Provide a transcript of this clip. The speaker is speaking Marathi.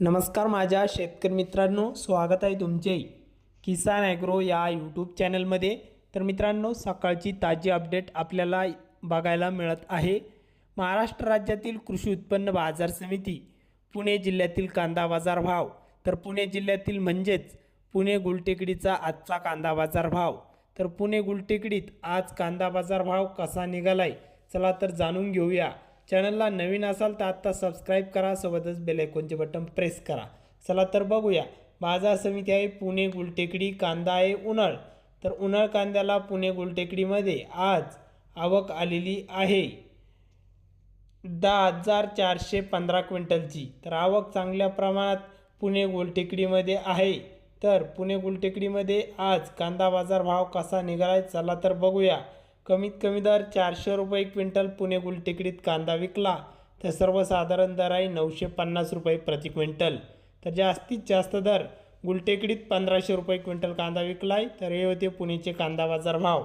नमस्कार माझ्या शेतकरी मित्रांनो स्वागत आहे तुमचे किसान ॲग्रो या यूट्यूब चॅनलमध्ये. तर मित्रांनो सकाळची ताजी अपडेट आपल्याला बघायला मिळत आहे. महाराष्ट्र राज्यातील कृषी उत्पन्न बाजार समिती पुणे जिल्ह्यातील कांदा बाजार भाव. तर पुणे जिल्ह्यातील म्हणजेच पुणे गुलटेकडीचा आजचा कांदा बाजार भाव. तर पुणे गुलटेकडीत आज कांदा बाजार भाव कसा निघालाय चला तर जाणून घेऊया. चॅनलला नवीन असाल तर आत्ता सबस्क्राईब करा सोबतच बेलायकॉनचे बटन प्रेस करा. चला तर बघूया. बाजार समिती आहे पुणे गुलटेकडी कांदा आहे उन्हाळ. तर उन्हाळ कांद्याला पुणे गुलटेकडीमध्ये आज आवक आलेली आहे. दहा हजार चारशे पंधरा क्विंटलची. तर आवक चांगल्या प्रमाणात पुणे गुलटेकडीमध्ये आहे. तर पुणे गुलटेकडीमध्ये आज कांदा बाजार भाव कसा निघालाय चला तर बघूया. कमीत कमी दर चारशे रुपये क्विंटल पुणे गुलटेकडीत कांदा विकला. तर सर्वसाधारण दर आहे नऊशे पन्नास रुपये प्रति क्विंटल. तर जास्तीत जास्त दर गुलटेकडीत पंधराशे रुपये क्विंटल कांदा विकलाय. तर हे होते पुणेचे कांदा बाजार भाव.